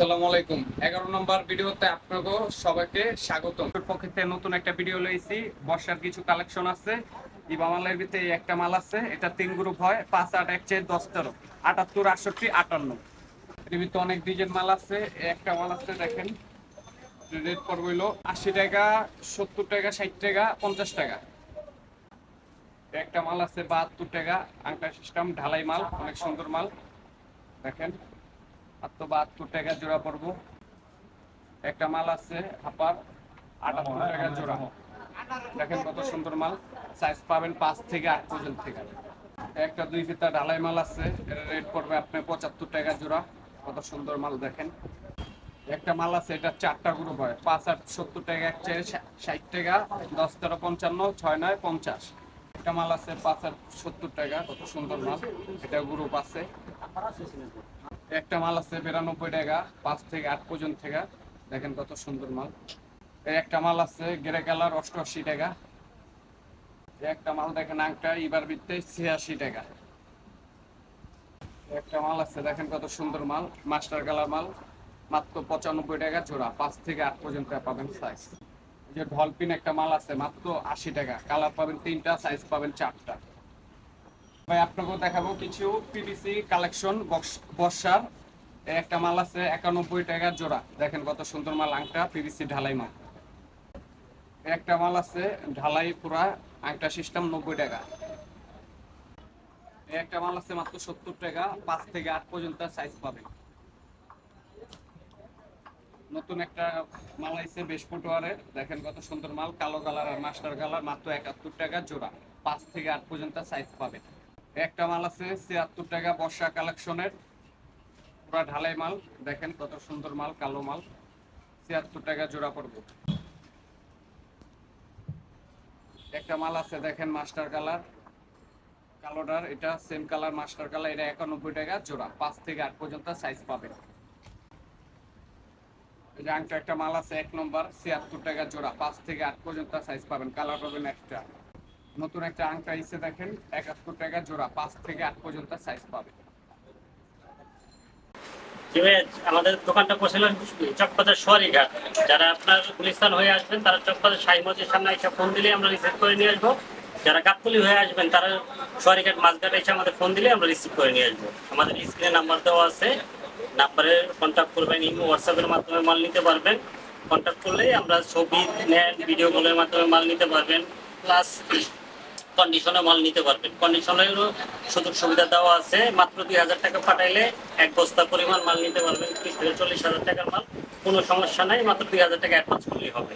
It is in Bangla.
আসসালামু আলাইকুম। এগারো নম্বর ভিডিওতে সবাইকে স্বাগতম। নতুন একটা ভিডিও লইছি। বর্ষার কিছু কালেকশন আছে। ভিতরে একটা মাল আছে। এটা তিন গ্রুপ হয়। পাঁচ, আট, এক, চার, দশ, তেরো। আটাত্তর, আটষট্টি, আটান্ন। এর ভিতরে অনেক ডিজাইন মাল আছে। একটা মাল আছে, দেখেন। রেট পড়বে আশি টাকা, সত্তর টাকা, ষাট টাকা, পঞ্চাশ টাকা। একটা মাল আছে, বাহাত্তর টাকা। আংটা সিস্টেম ঢালাই মাল, অনেক সুন্দর মাল। দেখেন। তো বাহাত্তর টাকা জোড়া পড়ব একটা মাল আছে, হাপার, আটাত্তর টাকা জোড়া। দেখেন কত সুন্দর মাল সাইজ পাবেন পাঁচ থেকে আট পর্যন্ত থেকে। একটা দুই ফিতা ঢালাই মাল আছে রেট পড়বে আপনার পঁচাত্তর টাকা জোড়া। কত সুন্দর মাল দেখেন। একটা মাল আছে, এটা চারটা গ্রুপ হয় পাঁচ, আট, সত্তর টাকা, এক চার ষাট টাকা, দশ, তেরো, পঞ্চান্ন, ছয়, নয়, পঞ্চাশ। একটা মাল আছে, পাঁচ, আট, সত্তর টাকা, কত সুন্দর মাল। এটা গ্রুপ আছে একটা মাল আছে বিরানব্বই টাকা, পাঁচ থেকে আট পর্যন্ত থেকে। দেখেন কত সুন্দর মাল। একটা মাল আছে গ্রে কালার, অষ্টআশি টাকা। একটা মাল দেখেন আংটা ইবার বিতে ছিয়াশি টাকা। একটা মাল আছে, দেখেন কত সুন্দর মাল, মাস্টার কালার মাল। মাত্র পঁচানব্বই টাকা জোড়া, পাঁচ থেকে আট পর্যন্ত পাবেন সাইজ যে ঢলপিন একটা মাল আছে, মাত্র আশি টাকা। কালার পাবেন তিনটা সাইজ পাবেন চারটা। ভাই দেখাবো কিছু পিভিসি কালেকশন বর্ষার। একটা মাল আছে একানব্বই টাকা জোড়া। দেখেন কত সুন্দর মাল, আংটা পিভিসি ঢালাই মাল। একটা মাল আছে ঢালাই পুরা, আংটা সিস্টেম নব্বই টাকা। একটা মাল আছে মাত্র সত্তর টাকা, পাঁচ থেকে আট পর্যন্ত সাইজ পাবেন নতুন একটা মাল আইছে বেশ ফুটওয়ারের দেখেন কত সুন্দর মাল, কালো কালার আর মাস্টার কালার মাত্র একাত্তর টাকা জোড়া। পাঁচ থেকে আট পর্যন্ত সাইজ পাবেন একটা মাল আছে, ছিয়াত্তর টাকা বর্ষা কালেকশনের। পুরা ঢালাই মাল, দেখেন কত সুন্দর মাল, কালো মাল। ছিয়াত্তর টাকা জোড়া পড়বে। একটা মাল আছে, দেখেন মাস্টার কালার। কালোটার, এটা সেম কালার মাস্টার কালার, এটা একানব্বই টাকা জোড়া। পাঁচ থেকে আট পর্যন্ত সাইজ আংটা একটা মাল আছে, এক নম্বর, ছিয়াত্তর টাকা জোড়া। পাঁচ থেকে আট পর্যন্ত সাইজ পাবেন। কালার পাবেন একটা। নতুন একটা আংটা ইসে দেখেন একাত্তর টাকা জোড়া, পাঁচ থেকে আট পর্যন্ত সাইজ তবে আমাদের দোকানটা বসেছিল চকবাজার সোয়ারিঘাট। যারা আপনার গুলিস্তান হয়ে আসবেন, তারা চকবাজার সাই মসজিদের সামনে এসে ফোন দিলে আমরা রিসিভ করে নিয়ে আসব। যারা গাবতলি হয়ে আসবেন, তারা সোয়ারিঘাট মাঝঘাট এসে আমাদের ফোন দিলে আমরা রিসিভ করে নিয়ে আসব। আমাদের স্ক্রিনে নাম্বার দেওয়া আছে। নাম্বারে কন্ট্যাক্ট করবেন, ইমো হোয়াটসঅ্যাপের মাধ্যমে মাল নিতে পারবেন। কন্ট্যাক্ট করলেই আমরা ছবি নেন ভিডিও কলের মাধ্যমে মাল নিতে পারবেন। প্লাস কন্ডিশনে মাল নিতে পারবেন। কন্ডিশনেরও সুযোগ সুবিধা দেওয়া আছে। মাত্র দুই হাজার টাকা পাঠাইলে এক বস্তা পরিমাণ মাল নিতে পারবেন। ত্রিশ থেকে চল্লিশ হাজার টাকার মাল, কোনো সমস্যা নাই। মাত্র দুই হাজার টাকা অ্যাডভান্স করলেই হবে।